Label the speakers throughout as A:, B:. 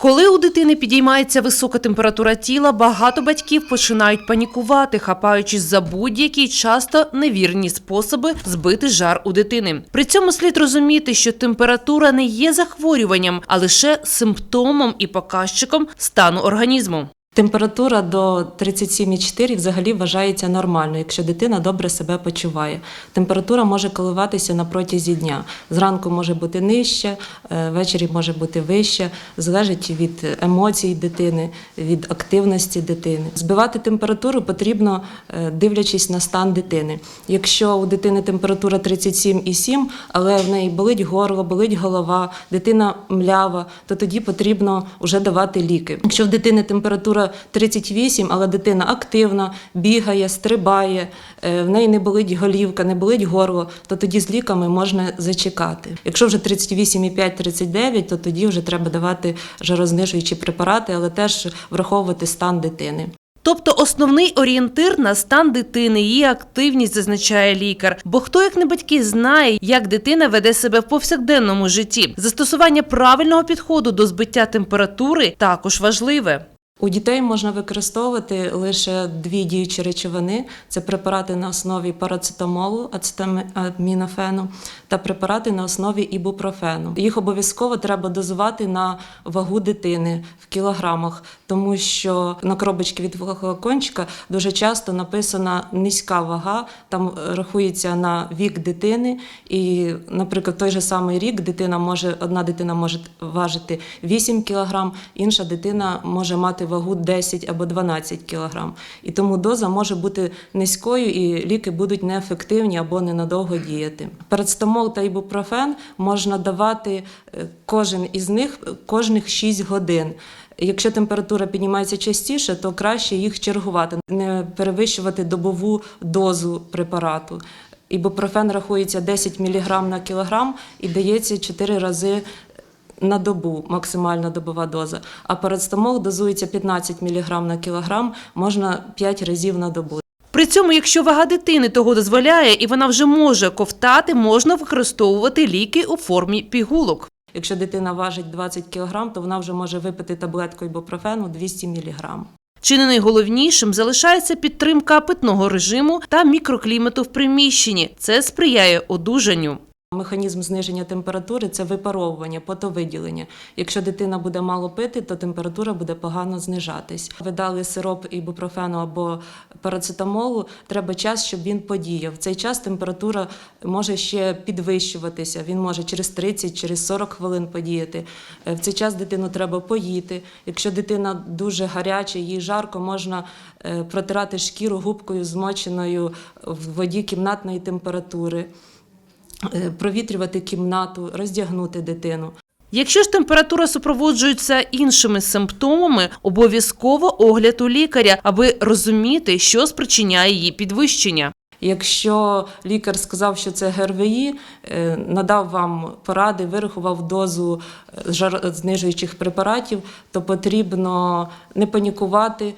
A: Коли у дитини підіймається висока температура тіла, багато батьків починають панікувати, хапаючись за будь-які часто невірні способи збити жар у дитини. При цьому слід розуміти, що температура не є захворюванням, а лише симптомом і показчиком стану організму.
B: Температура до 37,4 взагалі вважається нормальною, якщо дитина добре себе почуває. Температура може коливатися на протязі дня. Зранку може бути нижча, е, ввечері може бути вища, залежить від емоцій дитини, від активності дитини. Збивати температуру потрібно, е, дивлячись на стан дитини. Якщо у дитини температура 37,7, але в неї болить горло, болить голова, дитина млява, то тоді потрібно вже давати ліки. Якщо в дитини температура 38, але дитина активна, бігає, стрибає, е, в неї не болить голівка, не болить горло, то тоді з ліками можна зачекати. Якщо вже 38,5-39, то тоді вже треба давати жарознижуючі препарати, але теж враховувати стан дитини.
A: Тобто основний орієнтир на стан дитини, її активність зазначає лікар. Бо хто, як не батьки, знає, як дитина веде себе в повсякденному житті. Застосування правильного підходу до збиття температури також важливе.
B: У дітей можна використовувати лише дві діючі речовини: це препарати на основі парацетамолу, ацетамінофену та препарати на основі ібупрофену. Їх обов'язково треба дозувати на вагу дитини в кілограмах, тому що на коробочці від флакончика дуже часто написана низька вага, там рахується на вік дитини. І, наприклад, той же самий рік дитина може одна дитина може важити 8 кг, інша дитина може мати вагу 10 або 12 кг. І тому доза може бути низькою, і ліки будуть неефективні або ненадовго діяти. Парацетамол та ібупрофен можна давати е, кожен із них кожних 6 годин. Якщо температура піднімається частіше, то краще їх чергувати, не перевищувати добову дозу препарату. Ібупрофен рахується 10 мг на кілограм і дається 4 рази на добу максимальна добова доза. А парацетамол дозується 15 мг на кілограм, можна 5 разів на добу.
A: При цьому, якщо вага дитини того дозволяє і вона вже може ковтати, можна використовувати ліки у формі пігулок.
B: Якщо дитина важить 20 кг, то вона вже може випити таблетку ібупрофену 200 мг.
A: Чи не найголовнішим залишається підтримка питного режиму та мікроклімату в приміщенні. Це сприяє одужанню.
B: Механізм зниження температури це випаровування, потовиділення. Якщо дитина буде мало пити, то температура буде погано знижатись. Ви дали сироп ібупрофену або парацетамолу, треба час, щоб він подіяв. В цей час температура може ще підвищуватися. Він може через 30, через 40 хвилин подіяти. Е, В цей час дитину треба поїти. Якщо дитина дуже гаряча, їй жарко, можна е, протирати шкіру губкою змоченою в воді кімнатної температури. Е, провітрювати кімнату, роздягнути дитину.
A: Якщо ж температура супроводжується іншими симптомами, обов'язково огляд у лікаря, аби розуміти, що спричиняє її підвищення.
B: Якщо лікар сказав, що це ГРВІ, е, надав вам поради, вирахував дозу е, жарознижуючих препаратів, то потрібно не панікувати,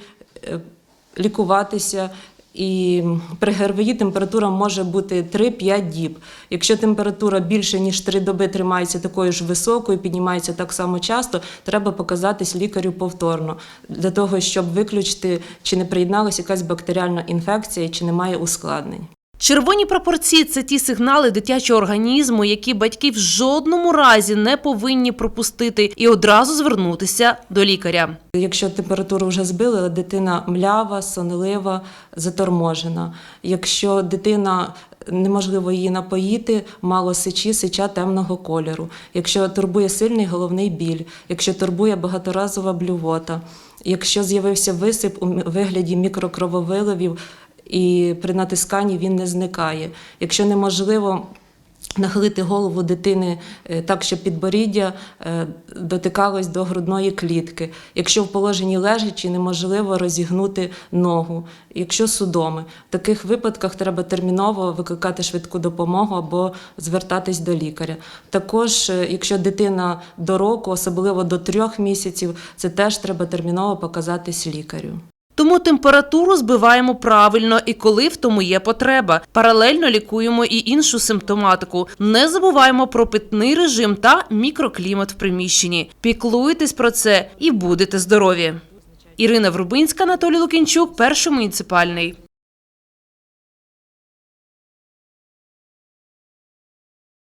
B: лікуватися. І при ГРВІ температура може бути 3-5 діб. Якщо температура більше ніж 3 доби тримається такою ж високою, піднімається так само часто, треба показатись лікарю повторно для того, щоб виключити, чи не приєдналася якась бактеріальна інфекція, чи немає ускладнень.
A: Червоні пропорції це ті сигнали дитячого організму, які батьки в жодному разі не повинні пропустити і одразу звернутися до лікаря.
B: Якщо температуру вже збили, дитина млява, сонлива, заторможена. Якщо дитина неможливо її напоїти, мало сечі, сеча темного кольору. Якщо турбує сильний головний біль, якщо турбує багаторазова блювота, якщо з'явився висип у вигляді мікрокрововиливів, і при натисканні він не зникає. Якщо неможливо нахилити голову дитини е, так, щоб підборіддя е, дотикалось до грудної клітки, якщо в положенні лежачі неможливо розігнути ногу, якщо судоми, в таких випадках треба терміново викликати швидку допомогу або звертатись до лікаря. Також, е, якщо дитина до року, особливо до трьох місяців, це теж треба терміново показатись лікарю.
A: Тому температуру збиваємо правильно і коли в тому є потреба. Паралельно лікуємо і іншу симптоматику. Не забуваємо про питний режим та мікроклімат в приміщенні. Піклуйтесь про це і будете здорові. Ірина Врубинська, Анатолій Лукінчук, перший муніципальний.